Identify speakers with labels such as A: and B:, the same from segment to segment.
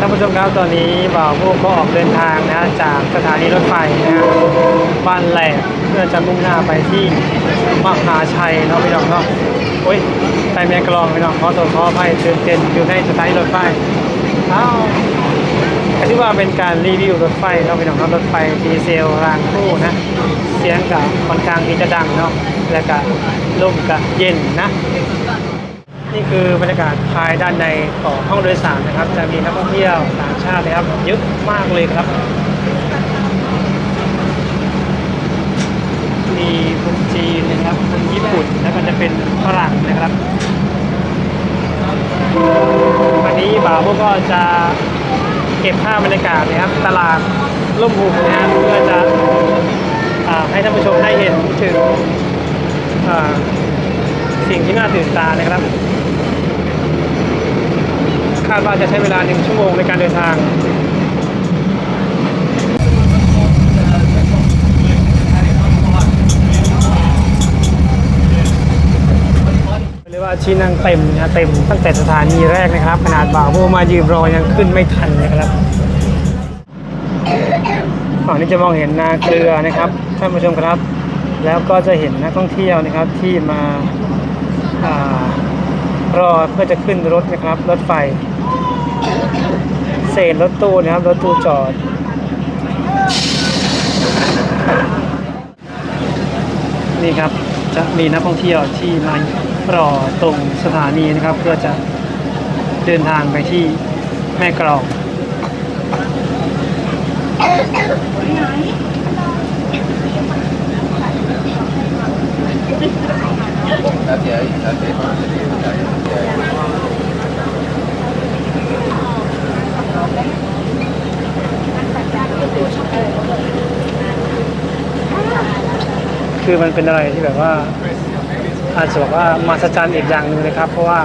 A: ท่านผู้ชมครับตอนนี้บ่าวผู้ก็ออกเดินทางนะจากสถานีรถไฟนะบ้านแหลกเพื่อจะมุ่งหน้าไปที่มหาชัยเนาะพี่น้องเนาะโอ้ยไปแม่กลองพี่น้องขอตัวขออภัยตื่นเต้นอยู่ในสถานีรถไฟอ้าถือว่าเป็นการรีวิวรถไฟเนาะพี่น้องเนาะรถไฟดีเซลรางคู่นะเสียงกับค่อนข้างที่จะดังเนาะแล้วก็ลมก็เย็นนะ นี่คือบรรยากาศภายด้านในของห้องโดยสารนะครับ จะมีนักท่องเที่ยวต่างชาตินะครับเยอะมากเลยครับ มีคนจีนนะครับคนญี่ปุ่นแล้วก็จะเป็นฝรั่งนะครับวันนี้บ่าวพวกก็จะเก็บภาพบรรยากาศนะครับ ตลาดล่มหุบนะฮะเพื่อจะให้ท่านผู้ชมได้เห็นถึงสิ่งที่น่าตื่นตานะครับ คาดว่าจะใช้เวลาหนึ่งชั่วโมงในการเดินทางเรียกว่าที่นั่งเต็มนะเต็มตั้งแต่สถานีแรกนะครับ ขนาดบ่าวโบมายืนรอยังขึ้นไม่ทันนะครับฝั่งนี้จะมองเห็นนาเกลือนะครับท่านผู้ชมครับ แล้วก็จะเห็นนักท่องเที่ยวนะครับที่มาอารอเพื่อจะขึ้นรถนะครับ รถไฟ เศษรถตู้นะครับ รถตู้จอด นี่ครับจะมีนักท่องเที่ยวที่มารอตรงสถานีนะครับ เพื่อจะเดินทางไปที่แม่กลอง คือมันเป็นอะไรที่แบบว่า อาจจะบอกว่ามาสจรรย์อีกอย่างหนึ่งเลยครับ เพราะว่า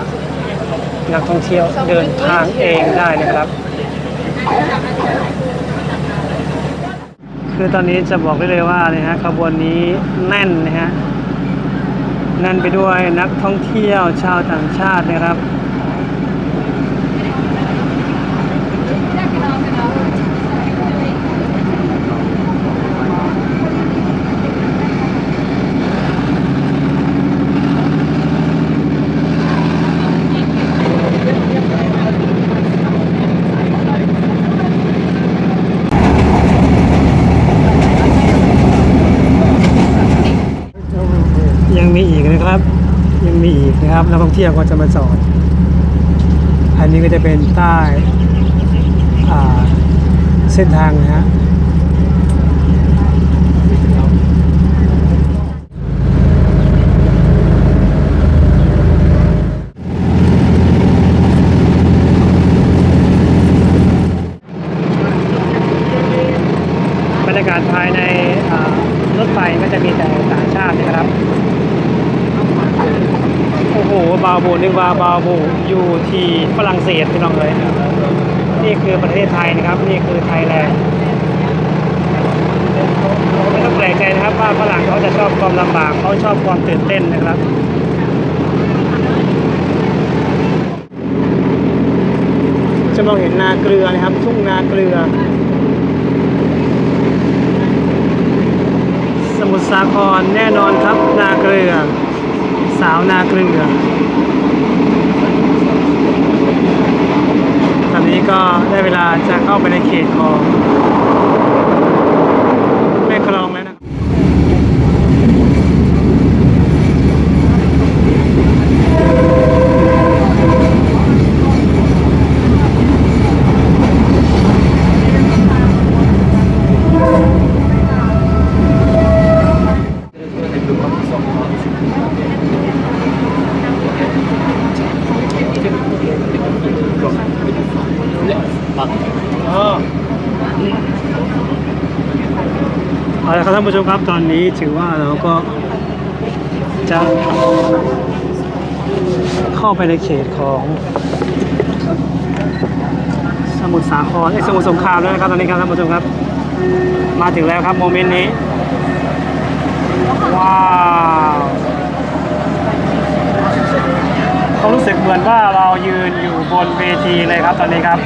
A: นักท่องเที่ยวเดินทางเองได้นะครับ คือตอนนี้จะบอกได้เลยว่านะฮะขบวนนี้แน่นนะฮะแน่นไปด้วยนักท่องเที่ยวชาวต่างชาตินะครับ ยังมีอีกนะครับ ยังมีอีก นะครับนักท่องเที่ยวก็จะมาจอด อันนี้ก็จะเป็นใต้เส้นทางนะฮะบรรยากาศภายในรถไฟก็จะมีแต่ต่างชาตินะครับ โอ้โหบาโบนึกว่าบาโบอยู่ที่ฝรั่งเศสพี่น้องเลยนี่คือประเทศไทยนะครับ นี่คือไทยแลนด์ไม่ต้องแปลกใจนะครับว่าฝรั่งเขาจะชอบความลำบากเขาชอบความตื่นเต้นนะครับจะมองเห็นนาเกลือนะครับ ทุ่งนาเกลือ สมุทรสาครแน่นอนครับนาเกลือ สาวนาเกลือตอนนี้ก็ได้เวลาจะเข้าไปในเขตของแม่กลองแล้วนะครับ เอาละครับท่านผู้ชมครับตอนนี้ถือว่าเราก็จะเข้าไปในเขตของสมุทรสาครไอ้สมุทรสงครามแล้วนะครับตอนนี้ครับท่านผู้ชมครับ มาถึงแล้วครับโมเมนต์นี้ ว้าวเขารู้สึกเหมือนว่าเรายืนอยู่บนเวทีเลยครับตอนนี้ครับ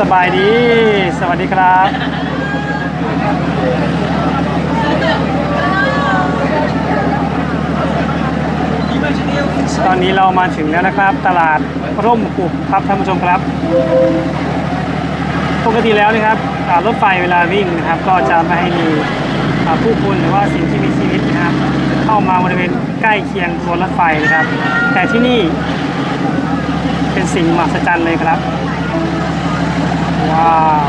A: สบายดี สวัสดีครับ ตอนนี้เรามาถึงแล้วนะครับ ตลาดร่มหุบครับท่านผู้ชมครับ ปกติแล้วนะครับรถไฟเวลาวิ่งนะครับ ก็จะไม่ให้มีผู้คนหรือว่าสิ่งที่มีชีวิตนะครับ เข้ามาบริเวณใกล้เคียงตัวรถไฟนะครับ แต่ที่นี่เป็นสิ่งมหัศจรรย์เลยครับ ว้าว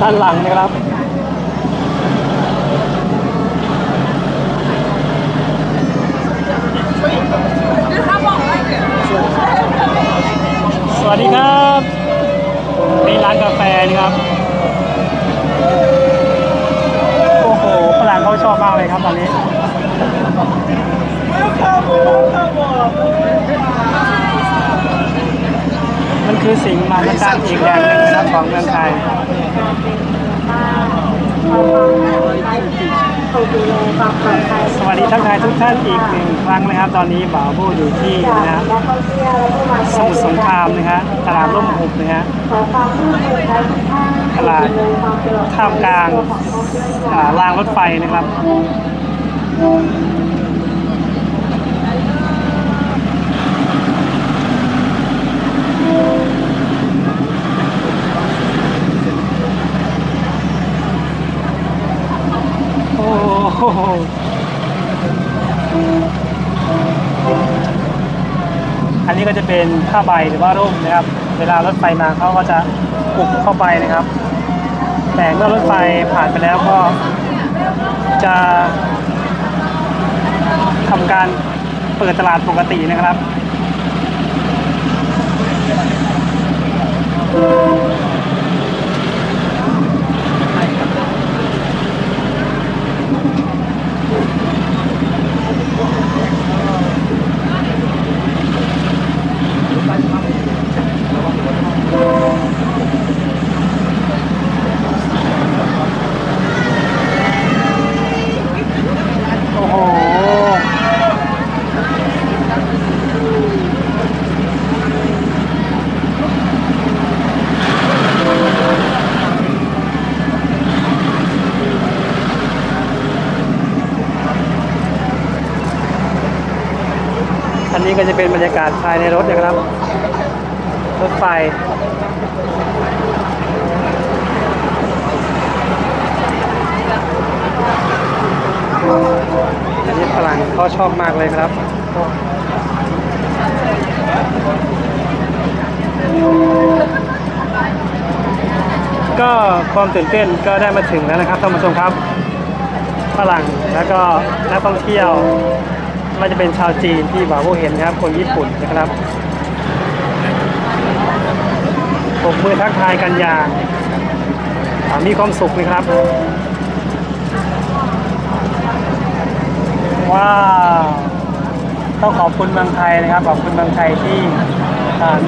A: ด้านหลังนะครับสวัสดีครับ นี่ร้านกาแฟนะครับ โอ้โหฝรั่งเขาช อบมากเลยครับตอนนี้ มันคือสิ่งมหัศจรรย์อีกอย่างหนึ่งนะครับของเมืองไทย สวัสดีทักทายทุกท่านอีกหนึ่งครั้งนะครับ ตอนนี้บ่าวโบอยู่ที่นะครับสมุทรสงครามนะฮะตลาดร่มหุบนะฮะตลาดท่ามกลาง รางรถไฟนะครับโอ้โหอันนี้ก็จะเป็นผ้าใบหรือว่าร่มนะครับ เวลารถไฟมาเขาก็จะปุกเข้าไปนะครับ แต่เมื่อรถไฟผ่านไปแล้วก็จะทำการเปิดตลาดปกตินะครับ นนี้ก็จะเป็นบรรยากาศภายในรถนะครับ รถไฟอันนี้ฝรั่งเขาชอบมากเลยครับก็ความตื่นเต้นก็ได้มาถึงแล้วนะครับท่านผู้ชมครับฝรั่งแล้วก็นักท่องเที่ยว ว่าจะเป็นชาวจีนที่บ่าวโบเห็นนะครับ คนญี่ปุ่นนะครับปรบมือทักทายกันอย่างมีความสุขนะครับ ว้าวต้องขอบคุณเมืองไทยนะครับ ขอบคุณเมืองไทยที่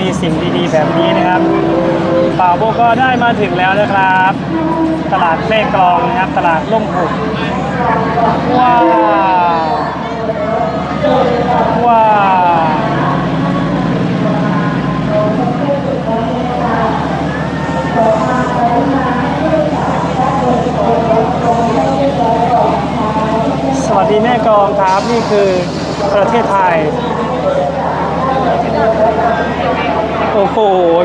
A: มีสิ่งดีๆแบบนี้นะครับป่าวโบก็ได้มาถึงแล้วนะครับ ตลาดแม่กลองนะครับ ตลาดล่มหุบว้าว ว้าสวัสดีแม่กองครับ นี่คือประเทศไทย โอ้โห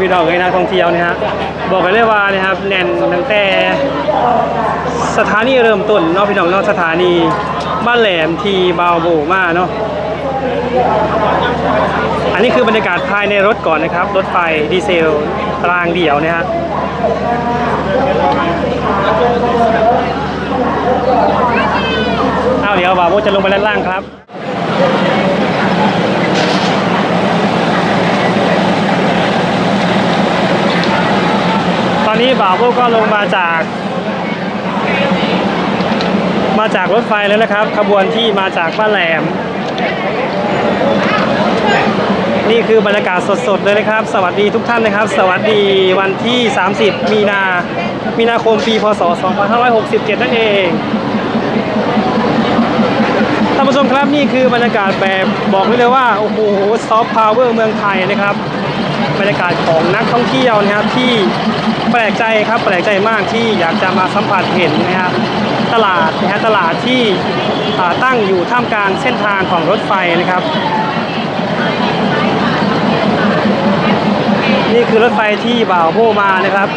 A: พี่น้องเอ้ยนักท่องเที่ยวนี่ฮะบอกกันเลยว่านะครับแน่นตั้งแต่สถานีเริ่มต้นเนาะพี่น้องเนาะสถานีบ้านแหลมทีบาวโบมาเนาะ อันนี้คือบรรยากาศภายในรถก่อนนะครับ รถไฟดีเซลรางเดี่ยวนะฮะเอาเดี๋ยวบาวโบจะลงไปด้านล่างครับตอนนี้บ่าวพวกก็ลงมาจาก มาจากรถไฟแล้วนะครับ ขบวนที่มาจากบ้านแหลม นี่คือบรรยากาศสดๆเลยนะครับ สวัสดีทุกท่านนะครับ สวัสดีวันที่ 30 มีนา มีนาคมปีพศ 2567 นั่นเองท่านผู้ชมครับนี่คือบรรยากาศแบบบอกได้เลยว่าโอ้โหซอฟต์พาวเวอร์เมืองไทยนะครับ บรรยากาศของนักท่องเที่ยวนะครับที่แปลกใจครับแปลกใจมากที่อยากจะมาสัมผัสเห็นนะครับตลาดนะฮะตลาดที่ ตั้งอยู่ท่ามกลางเส้นทางของรถไฟนะครับ นี่คือรถไฟที่บ่าวโบมานะครับ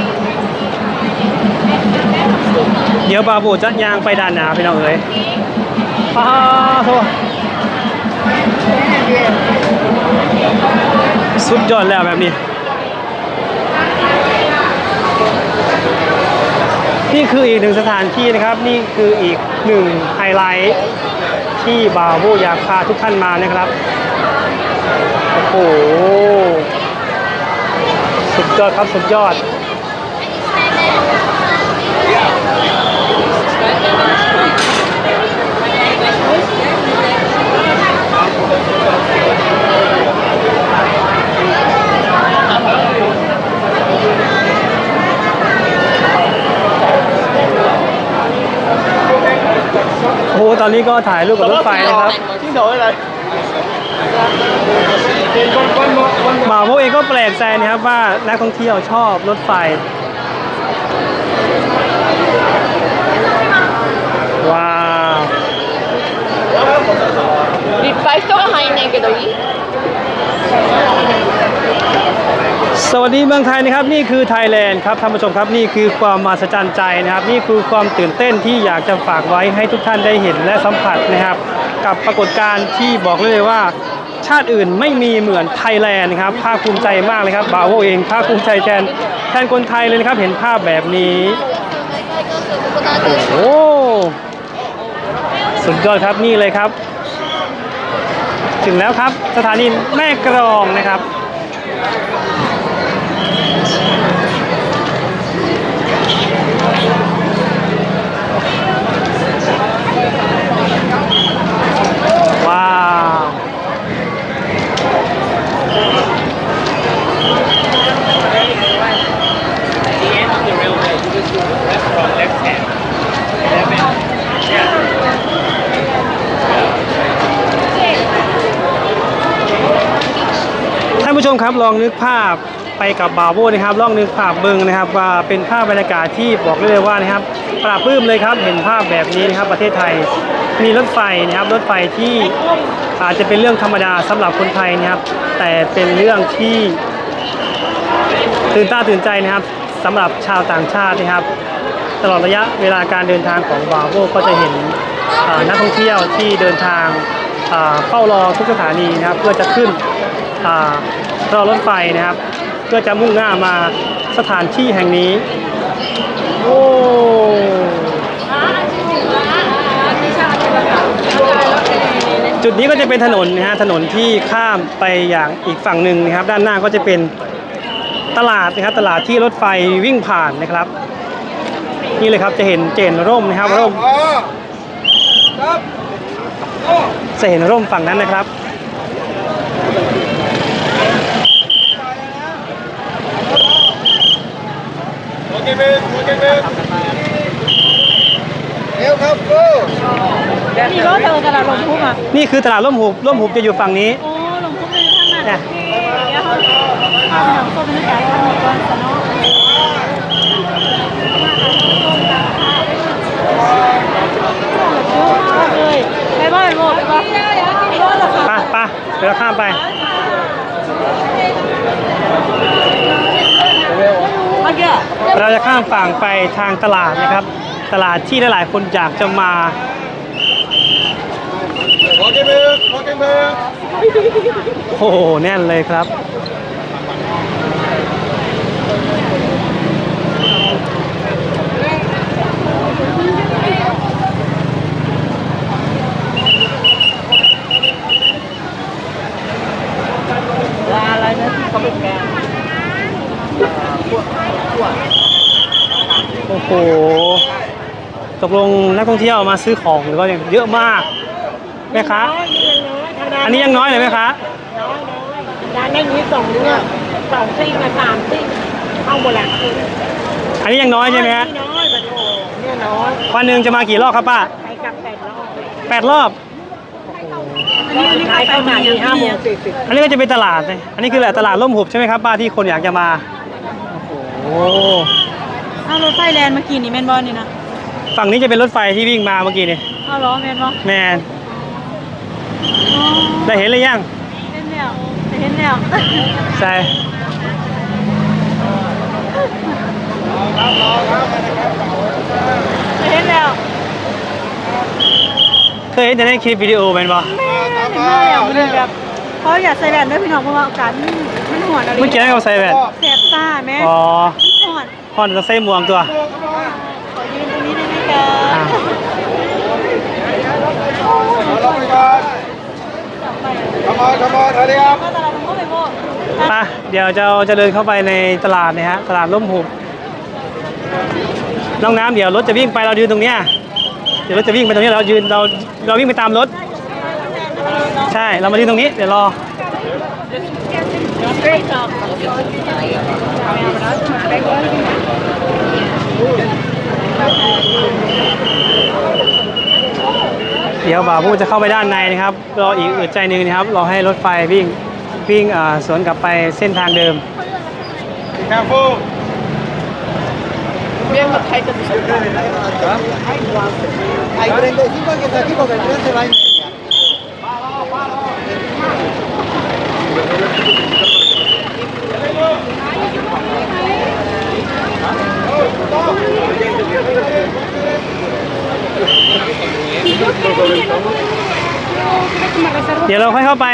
A: เดี๋ยวบ่าวโบจะยางไปด้านหนาพี่น้องเอ๋ยอ้าโทษสุดยอดแล้วแบบนี้ นี่คืออีกหนึ่งสถานที่นะครับ นี่คืออีกหนึ่งไฮไลท์ที่บาวโบอยากพาทุกท่านมานะครับ โอ้โห สุดยอดครับ สุดยอด ตอนนี้ก็ถ่ายรูปกับรถไฟนะครับ
B: ทิ้งโถอะไร
A: บ่าวโมเองก็แปลกใจนะครับว่านักท่องเที่ยวชอบรถไฟ ว้าว
C: いっぱい人が入んねんけどいい
A: สวัสดีเมืองไทยนะครับนี่คือไทยแลนด์ครับท่านผู้ชมครับนี่คือความมหัศจรรย์ใจนะครับ นี่คือความตื่นเต้นที่อยากจะฝากไว้ให้ทุกท่านได้เห็นและสัมผัสนะครับ กับปรากฏการณ์ที่บอกเลยว่า ชาติอื่นไม่มีเหมือนไทยแลนด์นะครับภาคภูมิใจมากเลยครับบ่าวโมเองภาคภูมิใจแทนแทนคนไทยเลยนะครับเห็นภาพแบบนี้โอ้สุดยอดครับนี่เลยครับ ถึงแล้วครับสถานีแม่กรองนะครับ ว้าวท่านผู้ชมครับลองนึกภาพ ไปกับบาโบนะครับล่องนึกภาพเบิงนะครับว่าเป็นภาพบรรยากาศที่บอกได้เลยว่านะครับปราบปื้มเลยครับเห็นภาพแบบนี้นะครับประเทศไทยมีรถไฟนะครับรถไฟที่อาจจะเป็นเรื่องธรรมดาสำหรับคนไทยนะครับแต่เป็นเรื่องที่ตื่นตาตื่นใจนะครับสำหรับชาวต่างชาตินะครับ ตลอดระยะเวลาการเดินทางของบาโบก็จะเห็นนักท่องเที่ยวที่เดินทางเฝ้ารอทุกสถานีนะครับ เพื่อจะขึ้นรอรถไฟนะครับ เพื่อจะมุ่งหน้ามาสถานที่แห่งนี้ โอ้จุดนี้ก็จะเป็นถนนนะฮะถนนที่ข้ามไปอย่างอีกฝั่งหนึ่งนะครับ ด้านหน้าก็จะเป็นตลาดนะครับตลาดที่รถไฟวิ่งผ่านนะครับ นี่เลยครับจะเห็นเจนร่มนะครับร่ม
B: อ๋อครับโอ้
A: จะเห็นร่มฝั่งนั้นนะครับ
B: เคเบนโอเคเบนเร็วครับโก้
C: นี่รถเธอตลาดลงพุ่งอะ
A: นี่คือตลาดร่มหุบร่มหุบจะอยู่ฝั่งนี้
C: โอ้ลงพุ่งเลยข้างหน้า
A: เนี่ย
C: เดี๋ยวเขาเอาหนังโซ่เป็นการทำก่อนสนอเลยไปบ้านโมไปบ้านรถเหรอคะ
A: ไปไปเดี๋ยวเราข้ามไป
C: เรา
A: จะข้ามฝั่งไปทางตลาดนะครับ ตลาดที่หลายๆคนอยากจะมา
B: โอเคเบอร์
A: โอ้โห แน่นเลยครับ
C: ว่าอะไรนะที่เขาเป็นแก
A: โอ้โห ตกลงนักท่องเที่ยวมาซื้อของหรือว่าอย่างเยอะมากแม่ค้าอันนี้ยังน้อยเลยไหมคะ
C: ร้านได้นี้สองเรื่องสองซิ่งกับสามซิ่งเข้าหมดแล้ว
A: อันนี้ยังน้อยใช่ไหมฮะ
C: น้อยแบบโอ้เนี่ยน้อย
A: วันหนึ่งจะมากี่รอบครับป้า
C: ไปกลับแปดรอบ
A: แปดรอบ
C: อันนี้อันนี้ขายประมาณห้าโมงสี่สิบ
A: อันนี้ก็จะเป็นตลาดเลยอันนี้คือแหละตลาดร่มหุบใช่ไหมครับป้าที่คนอยากจะมาโอ้โห
C: อ้าวรถไฟแลนด์เมื่อกี้นี่แมนบอลนี่นะ
A: ฝั่งนี้จะเป็นรถไฟที่วิ่งมาเมื่อกี้นี่
C: อ้าวเหรอแมนบอล
A: แมนได้เห็นหรือยัง
C: เห็นแล้วเห็นแล้ว
A: ใช่
C: เห็นแล้ว
A: เคยเห็นแต่ในคลิปวิดีโอแมนบอ
C: แม่เห็นแล้วมันแบบเขาอยากใส่แว่นด้วยพี่น้องเพราะว่าอากาศมันมันหวนอะไร
A: เมื่อกี้ให้เขาใส่แว่น
C: แสบตา แม่
A: อ๋อ
C: หวน
A: พอนต้องใส่หมวกตัว
C: ขอยืนตรงนี้ได้ไหมจ๊ะ
A: อ่า
B: ลงไปก่อนขมอนขมอนอะไรครับ
C: ก็ตลาดมันก็ไปโม่
A: ไปเดี๋ยวจะจะเดินเข้าไปในตลาดนะฮะตลาดร่มหุบน้องน้ำเดี๋ยวรถจะวิ่งไปเรายืนตรงเนี้ยเดี๋ยวรถจะวิ่งไปตรงนี้เรายืนเราเราวิ่งไปตามรถ ใช่เรามายืนตรงนี้ เดี๋ยวรอ เดี๋ยวบ่าวผู้จะเข้าไปด้านในนะครับรออีกอึดใจหนึ่งนะครับรอให้รถไฟวิ่งวิ่งอ่าสวนกลับไปเส้นทางเดิม
B: แคฟู
D: Hay 35 que está aquí porque el tren se va a incendiar.
A: เดี๋ เดี๋ยวเราค่อยเข้าไป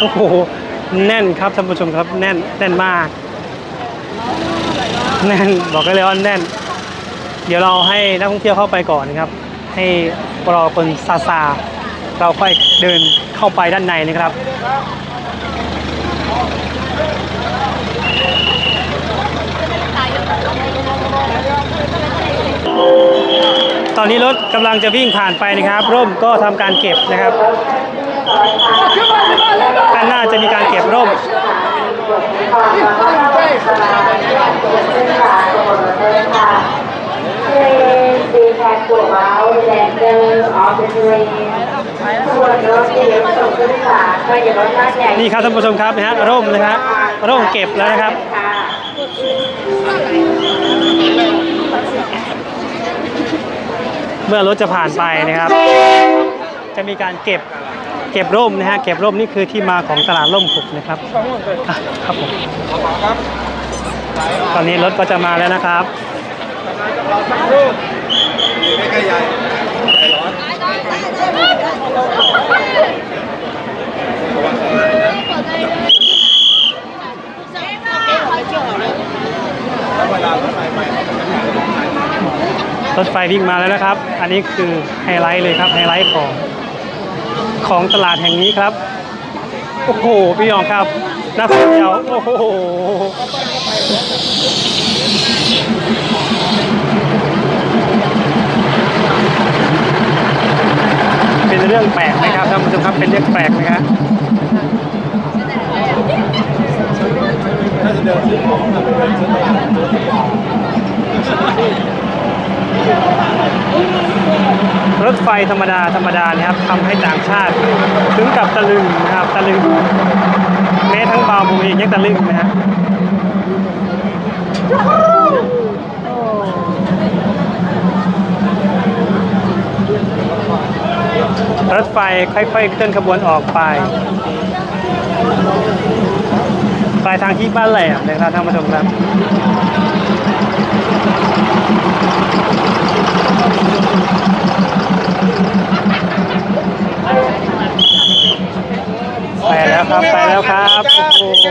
A: โอ้โห แน่นครับท่านผู้ชมครับ แน่น แน่นมาก แน่น บอกกันเลยว่าแน่น เดี๋ยวเราให้นักท่องเที่ยวเข้าไปก่อนนะครับ ให้รอคนซาซาเราค่อยเดินเข้าไปด้านในนะครับตอนนี้รถกำลังจะวิ่งผ่านไปนะครับ ร่มก็ทำการเก็บนะครับด้านหน้าจะมีการเก็บร่ม
E: Train, we have to allow that those off the train. ส่วนรถที่ยังส่งขึ้นศาก็อย่ารถลากใหญ่
A: นี่ครับท่านผู้ชมครับนะฮะร่มนะฮะร่มเก็บแล้วนะครับ เมื่อรถจะผ่านไปนะครับ จะมีการเก็บเก็บร่มนะฮะเก็บร่มนี่คือที่มาของตลาดร่มขุกนะครับอะครับผมตอนนี้รถก็จะมาแล้วนะครับ
B: ไม่ใกล้ใหญ่
A: รถไฟวิ่งมาแล้วนะครับ อันนี้คือไฮไลท์เลยครับไฮไลท์ของของตลาดแห่งนี้ครับ โอ้โห พี่ยองครับนักท่องเที่ยวโอ้โห เป็นเรื่องแปลกนะครับท่านผู้ชมครับเป็นเรื่องแปลกนะครับรถไฟธรรมดาธรรมดานะครับทำให้ต่างชาติ ถึงกับตะลึงนะครับตะลึงแม้ทั้งบาวบุรียังตะลึงนะฮะ รถไฟค่อยๆเคลื่อนขบวนออกไปปลายทางที่บ้านแหลมนะครับท่านผู้ชมครับไปแล้วครับไปแล้วครับโอ้โห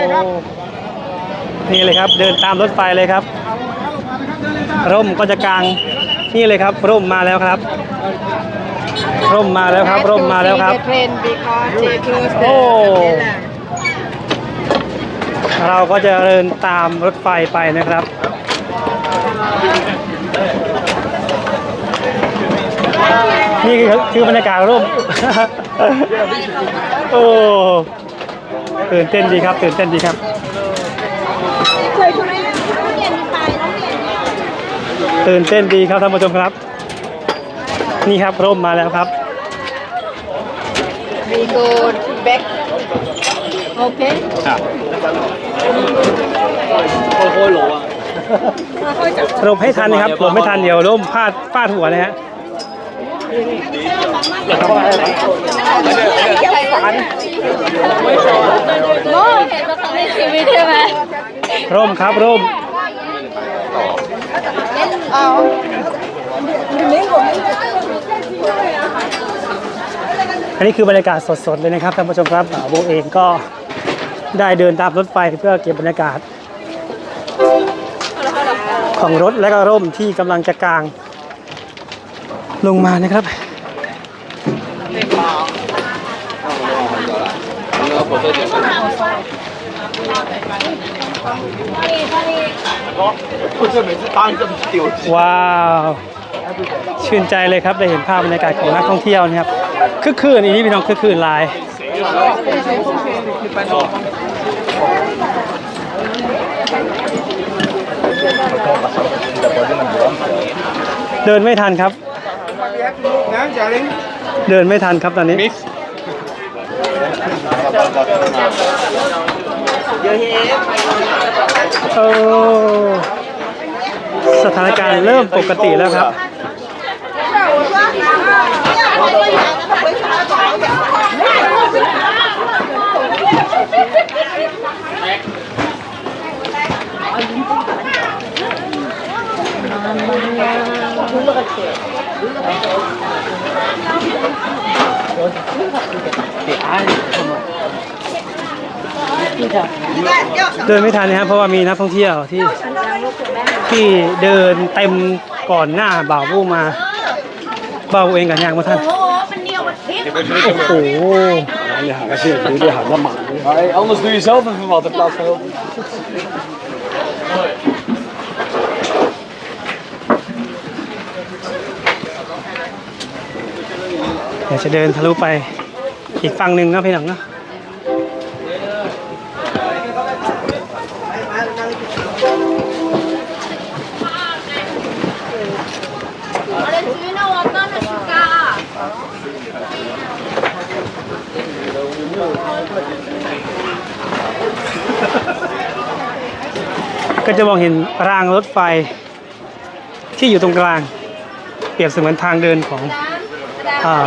A: นี่เลยครับเดินตามรถไฟเลยครับ ร่มก็จะกลางนี่เลยครับ ร่มมาแล้วครับ ร่มมาแล้วครับ ร่มมาแล้วครับ
C: train because they close
A: โอ้ เราก็จะเดินตามรถไฟไปนะครับ นี่คือคือบรรยากาศร่ม โอ้ตื่นเต้นดีครับ ตื่นเต้นดีครับ
C: เคยคุณแม่น้องเรียนมีตายน้องเรียนเนี่ย
A: ตื่นเต้นดีครับท่านผู้ชมครับ นี่ครับร่มมาแล้วครับ
C: มีโกดแบ็คโอเค
A: หลบให้ทันนะครับหลบไม่ทันเดี๋ยวร่มพลาดฟาดหัวนะฮะ
C: โม่เห็นว่าต้องในชีวิตใช่ไหม
A: ร่มครับร่มอั อันนี้คือบรรยากาศสดๆเลยนะครับท่านผู้ชมครับอ่าโบเองก็ได้เดินตามรถไฟเพื่อเก็บบรรยากาศ ของรถและก็ร่มที่กำลังจะกลาง ลงมานะครับว้าว ชื่นใจเลยครับได้เห็นภาพบรรยากาศของนักท่องเที่ยวนะครับ คึกคืนอีนี้พี่น้องคึกคืนหลายเดินไม่ทันครับ
B: Nè, chào đi.
A: เดินไม่ทันครับตอนนี้โอ้สถานการณ์เริ่มปกติแล้วครับ เดินไม่ทันนะครับเพราะว่ามีนักท่องเที่ยวที่ที่เดินเต็มก่อนหน้าบ่าวบูมาบ่าวบูเองกับยางมาท่าน
C: โอ้มันเดียวมันทิ้ง
A: โอ้โห
B: Ja, dat zit jullie gaan dat maar. Hey, anders doe je zelf even wat in plaats van heel.
A: เดี๋ยวจะเดินทะลุไปอีกฝั่งหนึ่งนะพี่หนังนะ
C: อะไรซื้อนะวอเตอร์นาฬิกา
A: ก็จะมองเห็นรางรถไฟที่อยู่ตรงกลาง เปรียบเสมือนทางเดินของอ่า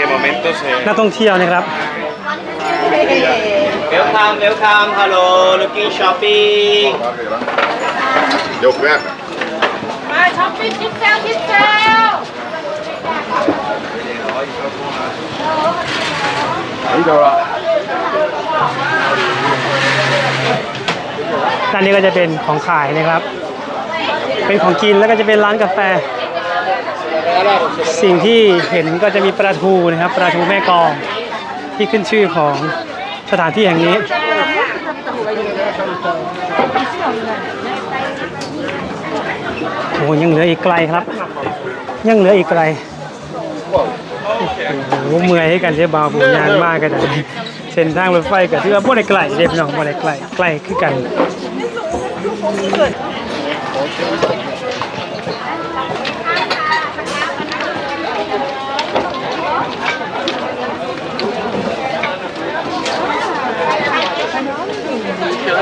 B: En qué momentos.
A: นักท่องเที่ยวนะครับ
F: Welcome, welcome. Hello, looking shopping.
B: Heel ver.
C: มาช้อปปิ้งจิ๊บแซวจิ๊บแซว
A: ด้านนี้ก็จะเป็นของขายนะครับ เป็นของกินแล้วก็จะเป็นร้านกาแฟ สิ่งที่เห็นก็จะมีปลาทูนะครับปลาทูแม่กองที่ขึ้นชื่อของสถานที่แห่งนี้ โอ้ยังเหลืออีกไกลครับ ยังเหลืออีกไกลโอ้โหเมื่อยให้กันเจ๊บาวผมยานมากกันเลยเส้นทางรถไฟกับที่ว่าพวกไกลเด็บน้องพวกไกลไกลคือกัน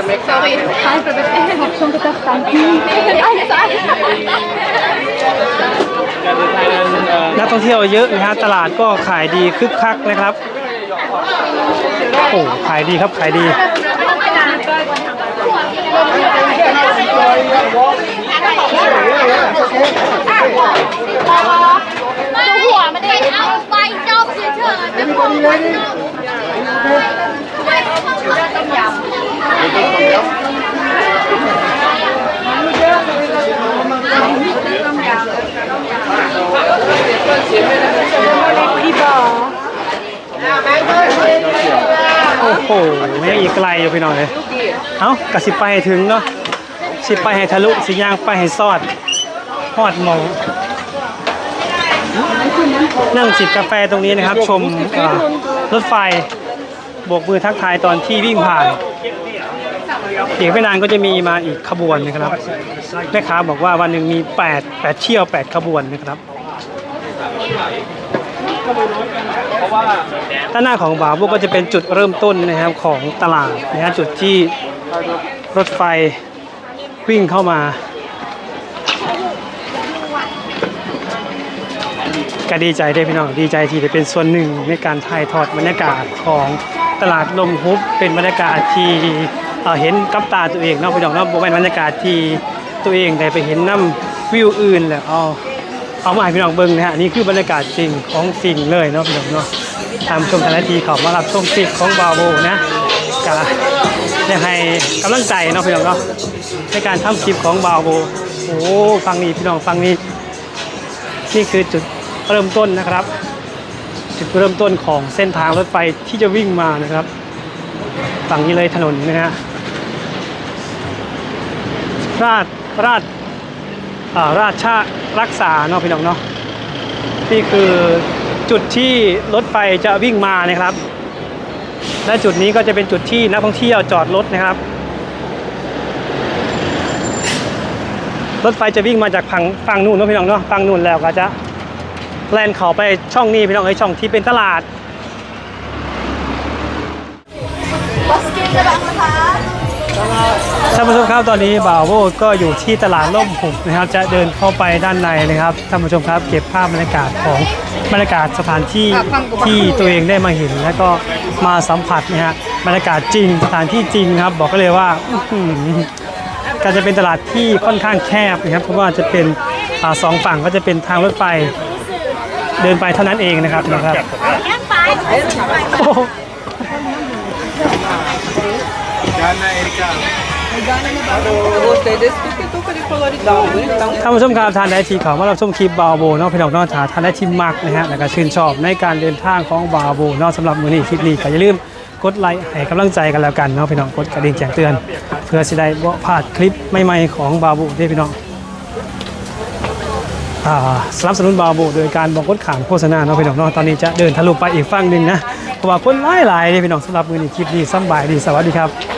C: Sorry. Ich hab schon gedacht, danke. Alles, alles.
A: นักท่องเที่ยวเยอะนะฮะตลาดก็ขายดีคึกคักนะครับ โอ้ขายดีครับขายดี
C: ตัวหัวมันได้เอาไปจ เฉยนี่
A: โอ้โหยังอีกไกลอยู่พี่น้องเลยเอ้ากะสิไปให้ถึงเนาะสิไปให้ทะลุสิย่างไปให้ซอดฮอดหมอง นั่งจิบกาแฟตรงนี้นะครับ ชมรถไฟโบกมือทักทายตอนที่วิ่งผ่านอีกไม่นานก็จะมีมาอีกขบวนนะครับแม่ค้าบอกว่าวันหนึ่งมี 8 8เที่ยว 8 ขบวนนะครับด้านหน้าของบาบุก็จะเป็นจุดเริ่มต้นนะครับของตลาดนะฮะจุดที่รถไฟวิ่งเข้ามา ก็ดีใจได้พี่น้องดีใจที่ได้เป็นส่วนหนึ่งในการถ่ายทอดบรรยากาศของตลาดลมฮุบเป็นบรรยากาศที่เเห็นกับตาตัวเองเนาะพี่น้องเนาะเป็นบรรยากาศที่ตัวเองได้ไปเห็นน้ำวิวอื่นแล้วเอาเอามาให้พี่น้องเบิ่งนะฮะนี่คือบรรยากาศจริงของจริงเลยเนาะพี่น้องเนาะตามชมทางนทีขามารับชมคลิปของบาโบนะกะได้ให้กำลังใจเนาะพี่น้องเนาะในการทำคลิปของบาโบโอ้ฟังนี้พี่น้องฟังนี้นี่คือจุด เริ่มต้นนะครับ จุดเริ่มต้นของเส้นทางรถไฟที่จะวิ่งมานะครับ ฝั่งนี้เลยถนนนะฮะราชราชาราชารักษาเนาะพี่น้องเนาะนี่คือจุดที่รถไฟจะวิ่งมานะครับ และจุดนี้ก็จะเป็นจุดที่นักท่องเที่ยวจอดรถนะครับ รถไฟจะวิ่งมาจากฝั่งฝั่งนู่นเนอะพี่น้องเนาะฝั่งนู่นแล้วก็จะ แล่นเขาไปช่องนี้พี่น้องไอ้ยช่องที่เป็นตลาดท่านผู้ชมครับตอนนี้บ่าวโวก็อยู่ที่ตลาดล่มหุบนะครับ จะเดินเข้าไปด้านในนะครับท่านผู้ชมครับเก็บภาพบรรยากาศของบรรยากาศสถานที่ที่ตัวเองได้มาเห็น แล้วก็มาสัมผัสนะฮะบรรยากาศจริงสถานที่จริงครับ บอกก็เลยว่าอื้อหือการจะเป็นตลาดที่ค่อนข้างแคบนะครับเพราะว่าจะเป็นอ่าสองฝั่งก็จะเป็นทางรถไฟ เดินไปเท่านั้นเองนะครับนะครับโอ้ท่านผู้ชมครับทานได้ทีเขาว่าเราชมคลิปบาโบนาะพี่น้องนอกถาทานได้ทีมักนะฮะแล้วก็ชื่นชอบในการเดินทางของบาโบนาะสำหรับมือนี้คลิปนี้ก็อย่าลืมกดไลค์ให้กำลังใจกันแล้วกันเนาะพี่น้องกดกระดิ่งแจ้งเตือน เพื่อจะได้บ่พลาดคลิปใหม่ๆของบาโบด้วยพี่น้อง สนับสนุนบาโบโดยการบอกกดขามโฆษณาเนาะพี่น้องเนาะตอนนี้จะเดินทะลุไปอีกฝั่งหนึ่งนะเพราะว่าคนหลายๆเลยพี่น้องสำหรับมื้อนี้คลิปนี้สบายดีสวัสดีครับ